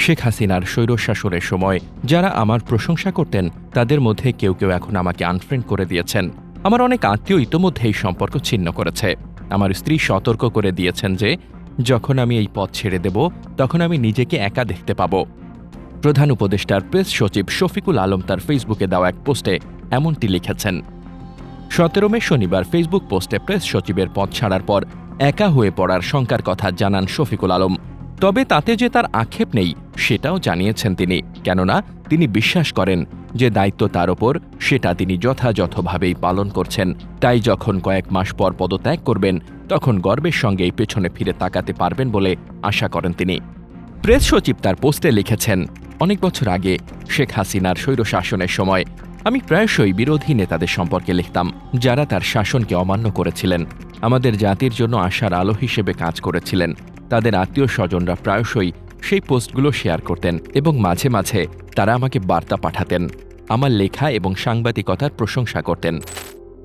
শেখ হাসিনার স্বৈরশাসনের সময় যারা আমার প্রশংসা করতেন, তাদের মধ্যে কেউ কেউ এখন আমাকে আনফ্রেন্ড করে দিয়েছেন। আমার অনেক আত্মীয় ইতোমধ্যেই সম্পর্ক ছিন্ন করেছে। আমার স্ত্রী সতর্ক করে দিয়েছেন যে, যখন আমি এই পথ ছেড়ে দেব, তখন আমি নিজেকে একা দেখতে পাব। প্রধান উপদেষ্টার প্রেস সচিব শফিকুল আলম তার ফেসবুকে দেওয়া এক পোস্টে এমনটি লিখেছেন। সতেরো মে শনিবার ফেসবুক পোস্টে প্রেস সচিবের পদ ছাড়ার পর একা হয়ে পড়ার শঙ্কার কথা জানান শফিকুল আলম। তবে তাতে যে তার আক্ষেপ নেই, সেটাও জানিয়েছেন তিনি, কেননা তিনি বিশ্বাস করেন যে দায়িত্ব তার ওপর, সেটা তিনি যথাযথভাবেই পালন করছেন। তাই যখন কয়েক মাস পর পদত্যাগ করবেন, তখন গর্বের সঙ্গেই পেছনে ফিরে তাকাতে পারবেন বলে আশা করেন তিনি। প্রেস সচিব তার পোস্টে লিখেছেন, অনেক বছর আগে শেখ হাসিনার স্বৈরশাসনের সময় আমি প্রায়শই বিরোধী নেতাদের সম্পর্কে লিখতাম, যারা তার শাসনকে অমান্য করেছিলেন। আমাদের জাতির জন্য আশার আলো হিসেবে কাজ করেছিলেন। তাদের আত্মীয় স্বজনরা প্রায়শই সেই পোস্টগুলো শেয়ার করতেন এবং মাঝে মাঝে তারা আমাকে বার্তা পাঠাতেন, আমার লেখা এবং সাংবাদিকতার প্রশংসা করতেন।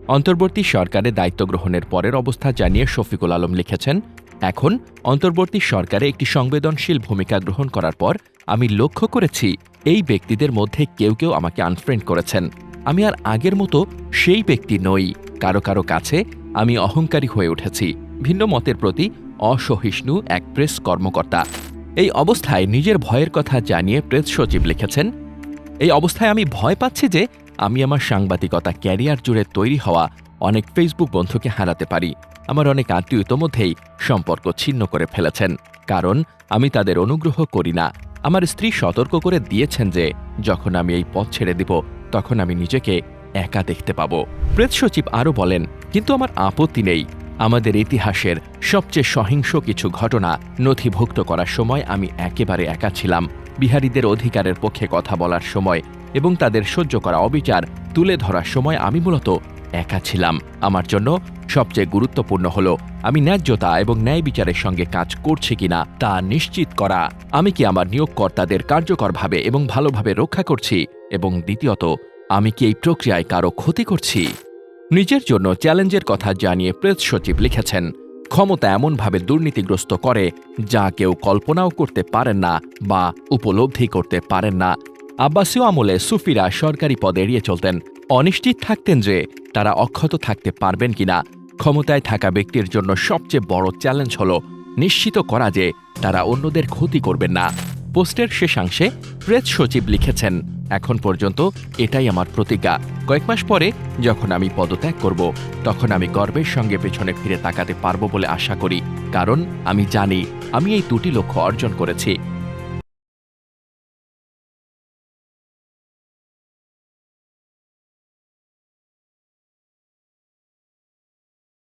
অন্তর্বর্তী সরকারে দায়িত্ব গ্রহণের পরের অবস্থা জানিয়ে শফিকুল আলম লিখেছেন, এখন অন্তর্বর্তী সরকারে একটি সংবেদনশীল ভূমিকা গ্রহণ করার পর আমি লক্ষ্য করেছি এই ব্যক্তিদের মধ্যে কেউ কেউ আমাকে আনফ্রেন্ড করেছেন। আমি আর আগের মতো সেই ব্যক্তি নই। কারও কারও কাছে আমি অহংকারী হয়ে উঠেছি। ভিন্ন মতের প্রতি অসহিষ্ণু এক প্রেস কর্মকর্তা। এই অবস্থায় নিজের ভয়ের কথা জানিয়ে প্রেস সচিব লিখেছেন, এই অবস্থায় আমি ভয় পাচ্ছি যে আমি আমার সাংবাদিকতা ক্যারিয়ার জুড়ে তৈরি হওয়া অনেক ফেসবুক বন্ধুকে হারাতে পারি। আমার অনেক আত্মীয় ইতোমধ্যেই সম্পর্ক ছিন্ন করে ফেলেছেন। কারণ আমি তাদের অনুগ্রহ করি না। আমার স্ত্রী সতর্ক করে দিয়েছেন যে যখন আমি এই পথ ছেড়ে দিব, তখন আমি নিজেকে একা দেখতে পাব। প্রেস সচিব আরও বলেন, কিন্তু আমার আপত্তি নেই। আমাদের ইতিহাসের সবচেয়ে সহিংস কিছু ঘটনা নথিভুক্ত করার সময় আমি একেবারে একা ছিলাম। বিহারীদের অধিকারের পক্ষে কথা বলার সময় এবং তাদের সহ্য করা অবিচার তুলে ধরার সময় আমি মূলত একা ছিলাম। আমার জন্য সবচেয়ে গুরুত্বপূর্ণ হল, আমি ন্যায্যতা এবং ন্যায় বিচারের সঙ্গে কাজ করছি কিনা তা নিশ্চিত করা। আমি কি আমার নিয়োগকর্তাদের কার্যকরভাবে এবং ভালোভাবে রক্ষা করছি? এবং দ্বিতীয়ত, আমি কি এই প্রক্রিয়ায় কারও ক্ষতি করছি? নিজের জন্য চ্যালেঞ্জের কথা জানিয়ে প্রেস সচিব লিখেছেন, ক্ষমতা এমনভাবে দুর্নীতিগ্রস্ত করে যা কেউ কল্পনাও করতে পারেন না বা উপলব্ধি করতে পারেন না। আব্বাসীয় আমলে সুফিরা সরকারি পদে এড়িয়ে চলতেন। অনিশ্চিত থাকতেন যে তারা অক্ষত থাকতে পারবেন কিনা। ক্ষমতায় থাকা ব্যক্তির জন্য সবচেয়ে বড় চ্যালেঞ্জ হল নিশ্চিত করা যে তারা অন্যদের ক্ষতি করবেন না। পোস্টের শেষাংশে প্রেস সচিব লিখেছেন এখন পর্যন্ত এটাই আমার প্রতিজ্ঞা। কয়েক মাস পরে যখন আমি পদত্যাগ করব, তখন আমি গর্বের সঙ্গে পেছনে ফিরে তাকাতে পারব বলে আশা করি। কারণ আমি জানি, আমি এই দুটি লক্ষ্য অর্জন করেছি।